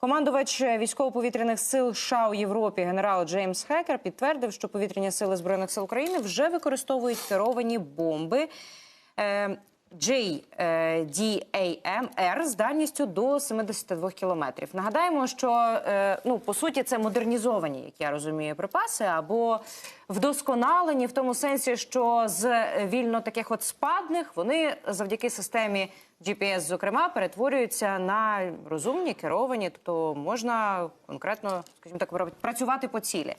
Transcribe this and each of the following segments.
Командувач військово-повітряних сил США у Європі генерал Джеймс Хекер підтвердив, що повітряні сили збройних сил України вже використовують керовані бомби. Е, JDAM-R з дальністю до 72 кілометрів. Нагадаємо, що е, ну по суті це модернізовані, як я розумію, припаси або вдосконалені в тому сенсі, що з вільно таких от спадних вони завдяки системі GPS, зокрема, перетворюються на розумні, керовані, тобто можна конкретно, скажімо так, працювати по цілі.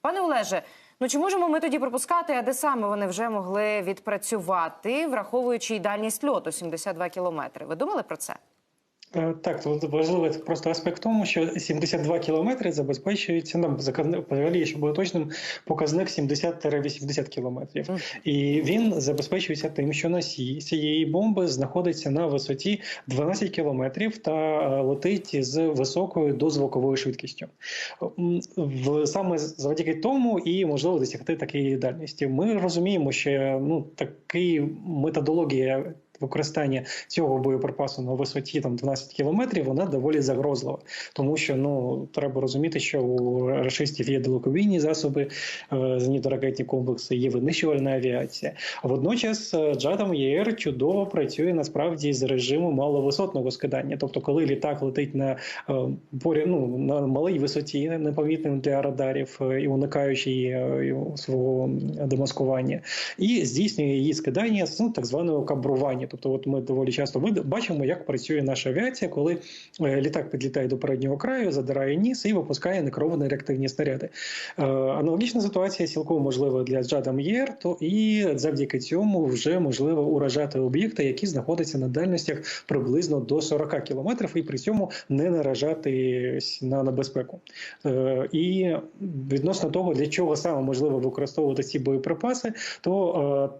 Пане Олеже, ну чи можемо ми тоді пропускати, а де саме вони вже могли відпрацювати, враховуючи й дальність льоту 72 кілометри? Ви думали про це? Е, Так, тут важливий просто аспект в тому, що 72 кілометри забезпечується нам взагалі, якщо буде точним, показник 70-80 кілометрів. І він забезпечується тим, що носій цієї бомби знаходиться на висоті 12 кілометрів та е, летить з високою дозвуковою швидкістю. В саме завдяки тому і можливо досягти такої дальності. Ми розуміємо, що ну такий методологія використання цього боєприпасу на висоті там 12 кілометрів, вона доволі загрозлива, тому що ну треба розуміти, що у рашистів є далекобійні засоби, е, зенітно-ракетні комплекси, є винищувальна авіація. Водночас е, Джатам ЄР чудово працює насправді з режиму маловисотного скидання. Тобто, коли літак летить на е, ну, на малій висоті, непомітним для радарів і уникаючи свого демаскування, і здійснює її скидання з ну, так званого кабрування. Тобто, от ми доволі часто бачимо, як працює наша авіація, коли е, літак підлітає до переднього краю, задирає ніс і випускає некеровані реактивні снаряди. Е, Аналогічна ситуація цілком можлива для Джадам ЄР, то і завдяки цьому вже можливо уражати об'єкти, які знаходяться на дальностях приблизно до 40 кілометрів, і при цьому не наражатись на небезпеку. Е, І відносно того, для чого саме можливо використовувати ці боєприпаси, то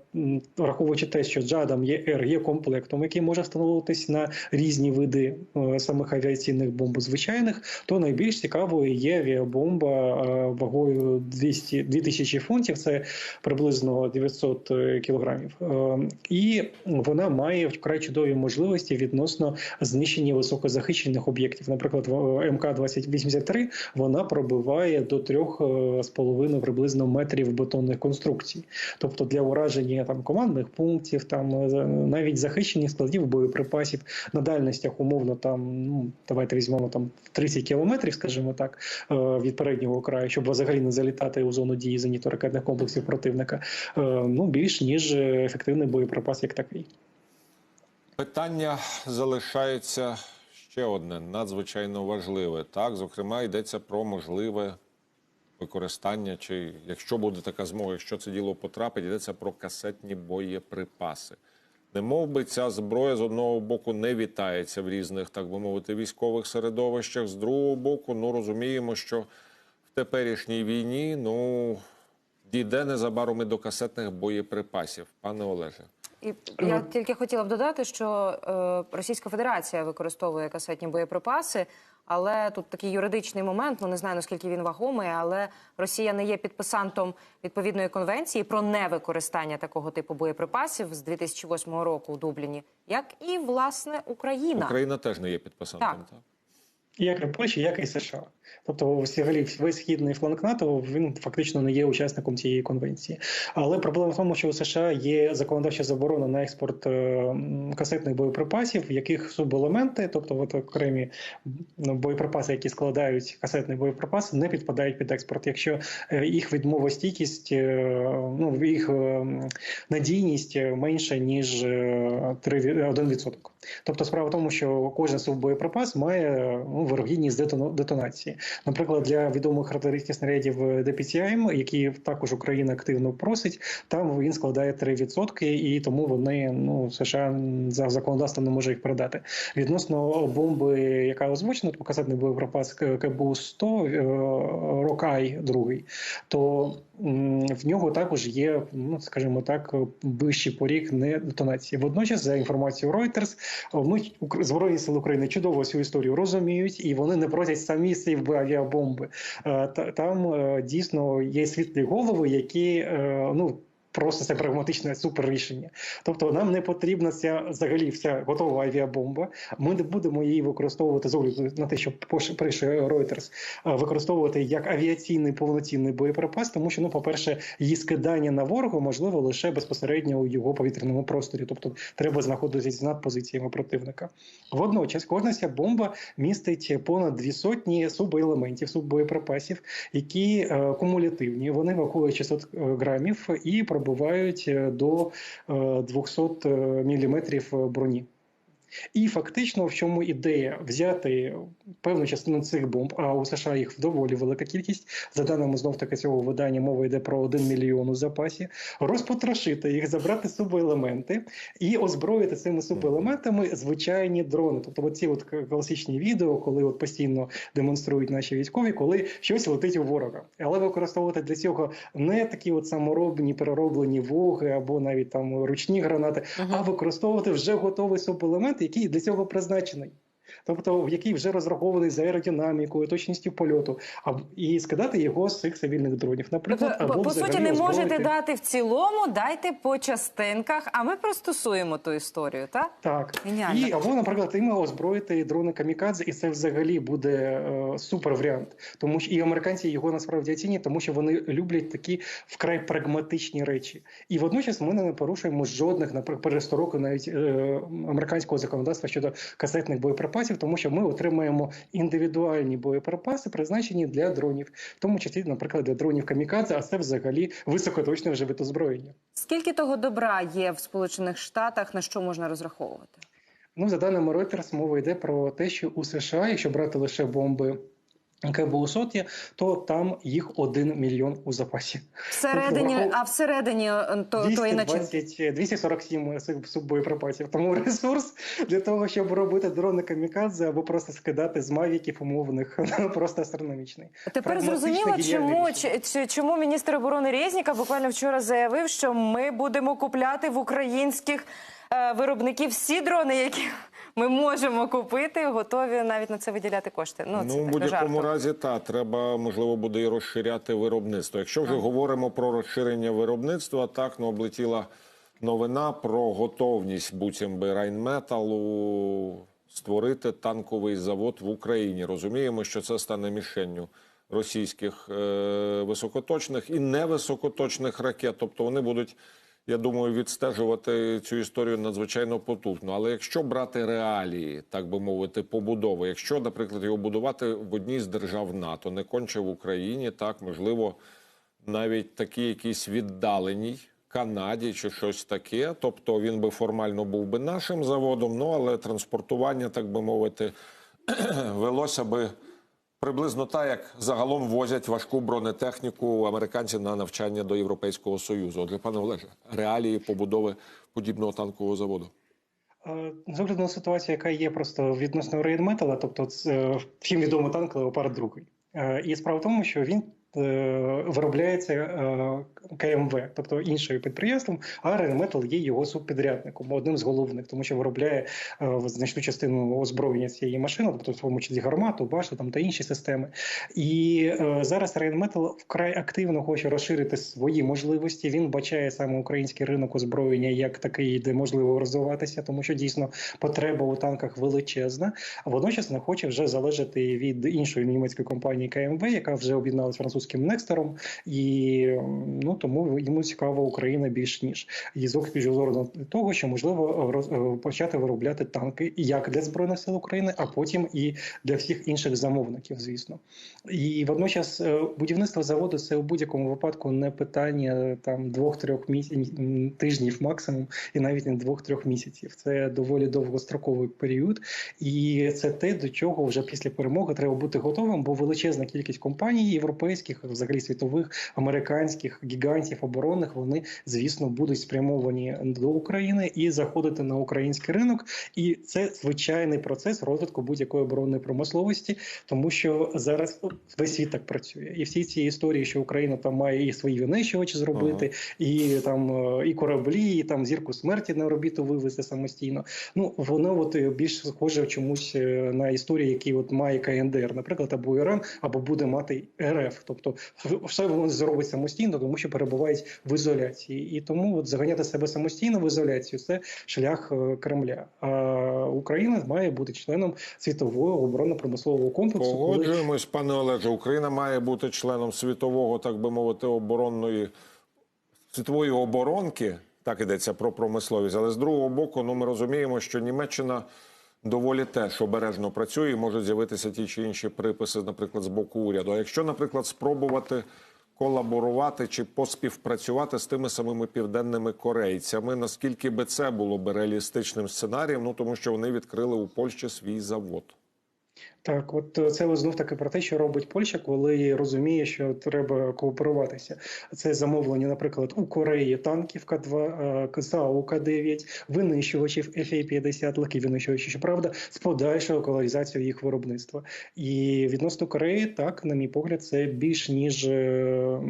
враховуючи те, що Джадам ЄР є комплектом, який може встановлюватись на різні види е, самих авіаційних бомб звичайних, то найбільш цікавою є авіабомба е, вагою 200, 2000 фунтів, це приблизно 900 кілограмів. Е, І вона має вкрай чудові можливості відносно знищення високозахищених об'єктів. Наприклад, МК 2083 вона пробиває до 3,5 приблизно метрів бетонних конструкцій. Тобто для ураження там командних пунктів, там е, навіть захищених складів боєприпасів на дальностях, умовно, там ну давайте візьмемо там 30 кілометрів, скажімо так, е, від переднього краю, щоб взагалі не залітати у зону дії зенітно-ракетних комплексів противника. е, Ну більш ніж ефективний боєприпас, як такий. Питання залишається ще одне надзвичайно важливе. Так, зокрема, йдеться про можливе використання, чи якщо буде така змога, якщо це діло потрапить, йдеться про касетні боєприпаси. Не мов би ця зброя з одного боку не вітається в різних, так би мовити, військових середовищах. З другого боку, ну розуміємо, що в теперішній війні ну дійде незабаром і до касетних боєприпасів, пане Олеже. І я тільки хотіла б додати, що е, Російська Федерація використовує касетні боєприпаси, але тут такий юридичний момент. Ну не знаю наскільки він вагомий, але Росія не є підписантом відповідної конвенції про невикористання такого типу боєприпасів з 2008 року у Дубліні, як і власне Україна. Україна теж не є підписантом. Так. так? Як і Польща, як і США. Тобто, взагалі, весь східний фланг НАТО він фактично не є учасником цієї конвенції. Але проблема в тому, що у США є законодавча заборона на експорт е, касетних боєприпасів, в яких субелементи, тобто от окремі боєприпаси, які складають касетний боєприпас, не підпадають під експорт. Якщо е, їх відмовостійкість, е, ну їх надійність менша ніж е, 3, 1%. Тобто, справа в тому, що кожен суббоєприпас має ну, вирогідність детонації. Наприклад, для відомих артилерійських снарядів DPCM, які також Україна активно просить, там він складає 3%, і тому вони ну США за законодавством не може їх передати. Відносно бомби, яка озвучена, то касетний боєприпас КБУ 100 Рокай другий, то в нього також є, ну скажімо так, вищий поріг не детонації. Водночас, за інформацією Reuters, ми Ук- збройні сили України чудово цю історію розуміють, і вони не просять самі слів авіабомби. Е, та- Там е, дійсно є світлі голови, які е, ну. Просто це прагматичне супер рішення. Тобто нам не потрібна ця взагалі вся готова авіабомба. Ми не будемо її використовувати з огляду на те, що пише Reuters, е, використовувати як авіаційний повноцінний боєприпас, тому що ну, по-перше, її скидання на ворога можливо лише безпосередньо у його повітряному просторі, тобто треба знаходитись над позиціями противника. Водночас кожна ця бомба містить понад дві сотні субелементів, суббоєприпасів, які е, кумулятивні. Вони вагують 600 грамів і пробивають е, до е, 200 міліметрів броні. І фактично, в чому ідея взяти певну частину цих бомб, а у США їх доволі велика кількість. За даними знов таки цього видання, мова йде про 1 мільйон у запасі, розпотрошити їх, забрати субелементи і озброїти цими субелементами звичайні дрони. Тобто, оці от класичні відео, коли от постійно демонструють наші військові, коли щось летить у ворога, але використовувати для цього не такі от саморобні перероблені воги або навіть там ручні гранати, а використовувати вже готовий субелемент, який для цього призначений. Тобто, в який вже розрахований за аеродинамікою, точністю польоту, а і скидати його з цих цивільних дронів, наприклад, Тобто, або по суті, не можете озброїти. дати в цілому, дайте по частинках, а ми простосуємо ту історію, так? Так Геніально. і або, наприклад, іми озброїти дрони камікадзе, і це взагалі буде е, супер варіант. Тому що і американці його насправді оцінять, тому що вони люблять такі вкрай прагматичні речі. І водночас ми не порушуємо жодних, наприклад, перестороку навіть е, американського законодавства щодо касетних боєприпасів, тому що ми отримаємо індивідуальні боєприпаси, призначені для дронів, в тому числі, наприклад, для дронів камікадзе, а це взагалі високоточне вже вид озброєння. Скільки того добра є в Сполучених Штатах, на що можна розраховувати? Ну, за даними Reuters, мова йде про те, що у США, якщо брати лише бомби КБУ соті, то там їх один мільйон у запасі. Всередині, а всередині е, то, тої начинки. 220, 247 цих суббоєприпасів. Тому ресурс для того, щоб робити дрони камікадзе або просто скидати з мавіків умовних, просто астрономічний. Тепер зрозуміло, чому, чому міністр оборони Резніков буквально вчора заявив, що ми будемо купляти в українських е, виробників всі дрони, які ми можемо купити, готові навіть на це виділяти кошти. Ну, Ну, це в будь-якому разі, та треба можливо буде і розширяти виробництво. Якщо вже говоримо про розширення виробництва, так ну облетіла новина про готовність буцімби Райнметалу створити танковий завод в Україні. Розуміємо, що це стане мішенню російських е, високоточних і невисокоточних ракет. Тобто вони будуть. Я думаю, відстежувати цю історію надзвичайно потужно. Але якщо брати реалії, так би мовити, побудови, якщо, наприклад, його будувати в одній з держав НАТО, не конче в Україні, так можливо, навіть такій якійсь віддаленій Канаді чи щось таке. Тобто він би формально був би нашим заводом, ну але транспортування, так би мовити, велося би приблизно та як загалом возять важку бронетехніку американці на навчання до Європейського Союзу. Отже, пане Олеже, реалії побудови подібного танкового заводу. Е, З огляду на ситуацію, яка є просто відносно рейдметала, тобто це, всім відомо танк Леопард 2. Е, І справа в тому, що він е, виробляється е, КМВ, тобто іншим підприємством, а Рейнметал є його субпідрядником, одним з головних, тому що виробляє е, значну частину озброєння цієї машини, тобто в тому числі гармату, башту там та інші системи. І е, зараз Рейнметал вкрай активно хоче розширити свої можливості. Він бачає саме український ринок озброєння як такий, де можливо розвиватися, тому що дійсно потреба у танках величезна. А водночас не хоче вже залежати від іншої німецької компанії КМВ, яка вже об'єдналася з французьким Некстором, і ну тому йому цікава Україна більш ніж і з зору того, що можливо е, почати виробляти танки як для збройних сил України, а потім і для всіх інших замовників, звісно. І водночас е, будівництво заводу це у будь-якому випадку не питання там двох-трьох місяців тижнів максимум, і навіть не двох-трьох місяців. Це доволі довгостроковий період, і це те, до чого вже після перемоги треба бути готовим, бо величезна кількість компаній європейських, взагалі світових, американських гігантів оборонних, вони звісно будуть спрямовані до України і заходити на український ринок. І це звичайний процес розвитку будь-якої оборонної промисловості, тому що зараз весь світ так працює, і всі ці історії, що Україна там має і свої винищувачі зробити, і там е, і кораблі, і там зірку смерті на орбіту вивезти самостійно. Ну воно от е, більш схоже чомусь е, на історії, які от має КНДР, наприклад, або Іран, або буде мати РФ, тобто. все вони зроблять самостійно, тому що перебувають в ізоляції, і тому от заганяти себе самостійно в ізоляцію це шлях е, Кремля. А Україна має бути членом світового оборонно-промислового комплексу. коли пане Олеже. Україна має бути членом світового, так би мовити, оборонної світової оборонки. Так йдеться про промисловість. Але з другого боку, ну ми розуміємо, що Німеччина доволі теж обережно працює і можуть з'явитися ті чи інші приписи, наприклад, з боку уряду. А якщо, наприклад, спробувати колаборувати чи поспівпрацювати з тими самими південними корейцями, наскільки би це було б реалістичним сценарієм? Ну тому що вони відкрили у Польщі свій завод. Так, от е, це знов таки про те, що робить Польща, коли розуміє, що треба кооперуватися. Це замовлення, наприклад, у Кореї танків К-2, е, КСАУ К-9, винищувачів FA-50, легкі винищувачі, щоправда, з подальшою колонізацією їх виробництва. І відносно Кореї, так, на мій погляд, це більш ніж е,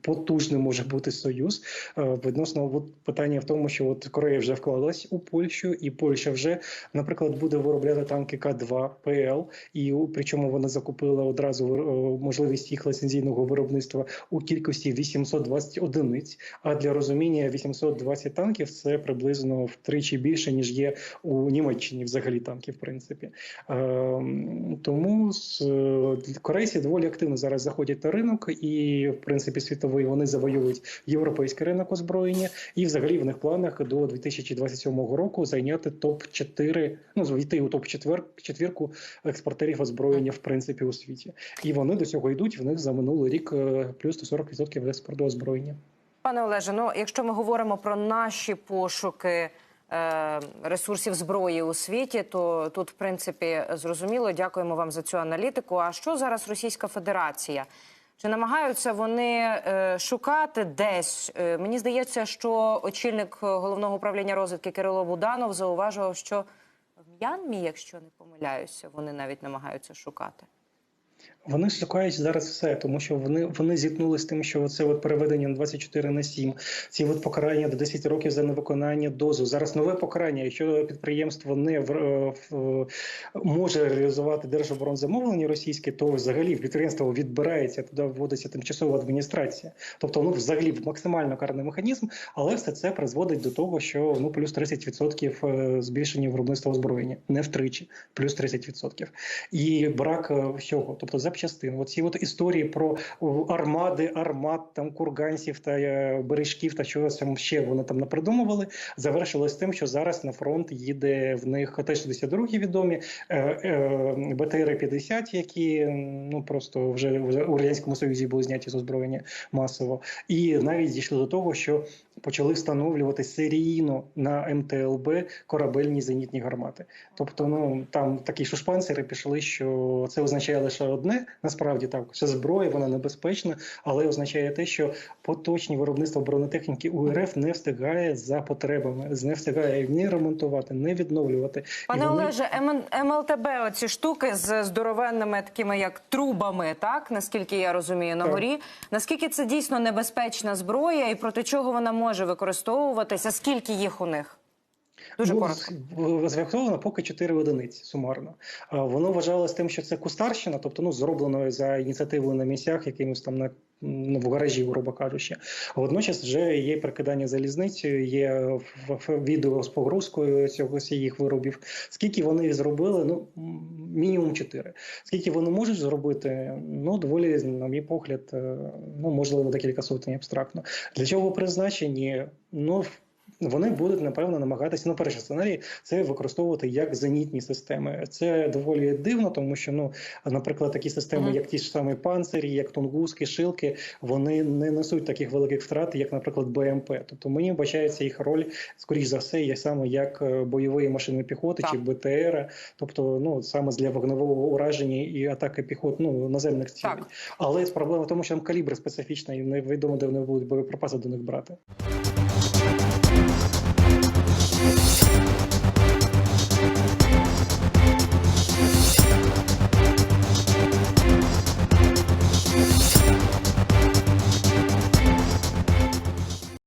потужний може бути союз. Е, Відносно от, питання в тому, що от Корея вже вкладалась у Польщу, і Польща вже, наприклад, буде виробляти танки К-2 ПЛ. І у- причому вона закупила одразу е, можливість їх ліцензійного виробництва у кількості 820 одиниць. А для розуміння 820 танків це приблизно втричі більше ніж є у Німеччині взагалі танків. В принципі, Ем, тому е, корейці доволі активно зараз заходять на ринок, і в принципі світовий вони завоюють європейський ринок озброєння. І взагалі в них планах до 2027 року зайняти топ 4 ну війти у топ 4 четвірку експортерів озброєння в принципі у світі. І вони до цього йдуть. В них за минулий рік е, плюс 140% експорту озброєння. Пане Олеже, ну якщо ми говоримо про наші пошуки е, ресурсів зброї у світі, то тут, в принципі, зрозуміло. Дякуємо вам за цю аналітику. А що зараз Російська Федерація? Чи намагаються вони е, шукати десь? Мені здається, що очільник головного управління розвідки Кирило Буданов зауважував, що М'янмі, якщо не помиляюся, вони навіть намагаються шукати. Вони шукають зараз все, тому що вони вони зіткнулися з тим, що це от переведення на 24 на 7, ці от покарання до 10 років за невиконання дозу. Зараз нове покарання. Якщо підприємство не в, е, в, може реалізувати держоборонзамовлення російське, то взагалі підприємство відбирається туди, вводиться тимчасова адміністрація. Тобто, ну взагалі максимально карний механізм, але все це призводить до того, що ну плюс 30% е, збільшення виробництва озброєння, не втричі, плюс 30%. І брак е, всього, тобто запчастин. Оці от історії про армади, армат, там курганців та е, бережків та чогось там ще вони там напридумували. Завершилось тим, що зараз на фронт їде в них Т-62 відомі е, е, БТР-50, які ну просто вже, у радянському союзі були зняті з озброєння масово, і навіть дійшли до того, що почали встановлювати серійно на МТЛБ корабельні зенітні гармати. Тобто, ну там такі шушпанцери пішли, що це означає лише одне. Насправді так, що зброя вона небезпечна, але означає те, що поточні виробництва бронетехніки у РФ не встигає за потребами, не встигає ні ремонтувати, не відновлювати. Пане вони- Олеже, МЛТБ, оці штуки з здоровенними такими як трубами, так наскільки я розумію, на Так. горі. Наскільки це дійсно небезпечна зброя, і проти чого вона може використовуватися? Скільки їх у них? Дуже Ну, коротко. з- поки 4 одиниці сумарно. Воно вважалось тим, що це кустарщина, тобто ну зроблено за ініціативою на місцях, якимось там на в гаражі, грубо кажучи. Водночас вже є прикидання залізницею, є відео з погрузкою цього їх виробів. Скільки вони зробили? Ну мінімум 4. Скільки вони можуть зробити? Ну доволі, на мій погляд, е, ну можливо, декілька сотень абстрактно. Для чого призначені? Ну вони будуть напевно намагатися. Ну, перший сценарій це використовувати як зенітні системи. Це доволі дивно, тому що ну, наприклад, такі системи, Мгм. як ті ж самі панцирі, як тунгуски, шилки, вони не несуть таких великих втрат, як, наприклад, БМП. Тобто мені вбачається їх роль, скоріш за все, є саме як е, бойової машини піхоти Так. чи БТР, тобто ну саме для вогневого ураження і атаки піхот, ну наземних цілей. Так. Але проблема в тому, що там калібр специфічний, і невідомо, де вони будуть боєприпаси до них брати.